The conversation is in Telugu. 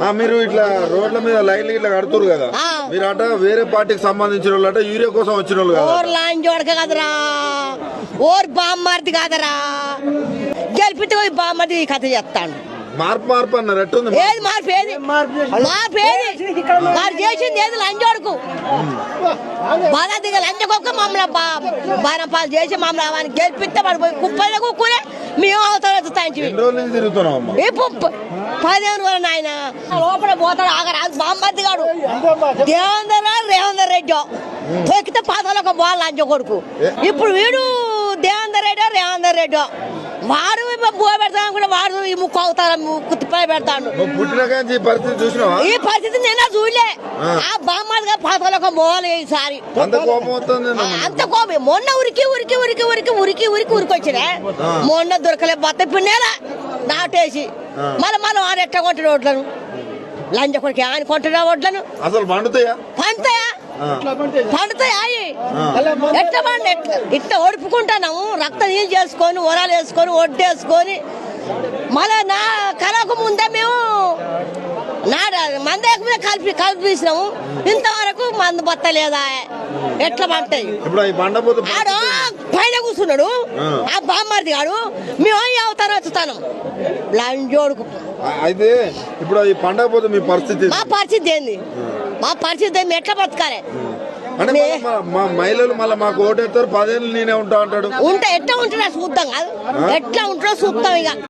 ఆ, మీరు ఇట్లా రోడ్ల మీద లైన్లు ఇట్లా కడుతురు కదా. మీరు అట వేరే పార్టీకి సంబంధించిన వాళ్ళు అట యూరియా కోసం వచ్చిన వాళ్ళు కదా. ఓర్ కదరా. ఓర్ బామ్మర్ది కాదరా. గెలిపితే పోయి బామ్మర్ది కథ చెప్తాను. మార్పు మార్పు అన్నారు. ఎట్టుంది ఏది మార్పు ఏది? మార్పు ఏది? వారు చేసింది? ఏది? లంజోడుకు. బాగా దిగ లంజకొక్క మమ్మల్ని బాణపాలు చేసి మమ్మల్ని గెలిపిస్తే వాడు పోయి కుప్పలే కుక్కులే మేము అమ్మా ఇప్పుడు పదిహేను రోజులు నాయన. లోపల పోతాడు ఆగరాజు బామ్మర్ది గాడు దేవేందర్ రావు రేవందర్ రెడ్డి తొక్కితే పాతలో ఒక బాల్ లంచ కొడుకు. ఇప్పుడు వీడు దేవేందర్ రెడ్డి రేవందర్ రెడ్డి. వాడు బువ పెడతాను కూడా వాడు ఈ ముక్కు అవుతాడు కుత్తిపై పెడతాడు. నువ్వు పుట్టిన కానీ ఈ పరిస్థితి చూసినావా? ఈ పరిస్థితి నేను చూడలే. ఆ. ఆ బామ్మర్దిగా పాతలో ఒక పోవాలి ఈసారి. అంత కోపం వస్తుంది అంత కోపం. మొన్న ఉరికి ఉరికి ఉరికి ఉరికి ఉరికి ఉరికి ఉరికి వచ్చినా. మొన్న దొరకలే బత్త ఇప్పుడు నేల నాటేసి ఆ. మళ్ళీ మళ్ళీ ఆయన ఎట్లా కొంటాడు వడ్లను లంజ కొడుకు ఆయన కొంటాడా వడ్లను అసలు పండుతాయా? పండుతాయా. ఎట్లా పండు ఎట్లా ఇట్లా ఓడిపుకుంటున్నాము రక్త నీళ్ళు చేసుకొని ఒరాలు వేసుకొని ఒడ్డేసుకొని మళ్ళీ నా కళకు ముందే మేము నాడ మందే మీద కలిపి కలిపిసినాము. ఇంతవరకు మందు బత్తలేదా? ఎట్లా పంటాయి ఇప్పుడు ఈ బండపోతు ఆడు పైన కూర్చున్నాడు. ఆ. బామ్మర్ది గాడు. మేము అవతారం వచ్చుతాను లంజోడుకు. అయితే ఇప్పుడు ఈ పండగ పోతే మీ పరిస్థితి మా పరిస్థితి ఏంది? మా పరిస్థితి? మేము ఎట్లా బతకాలి? అంటే మా- మహిళలు మళ్ళీ మాకు ఓటేస్తారు. పదేళ్ళు నేనే ఉంటా అంటాడు. ఉంటే ఎట్లా ఉంటుందో చూద్దాం కాదు. ఎట్లా ఉంటుందో చూద్దాం ఇక.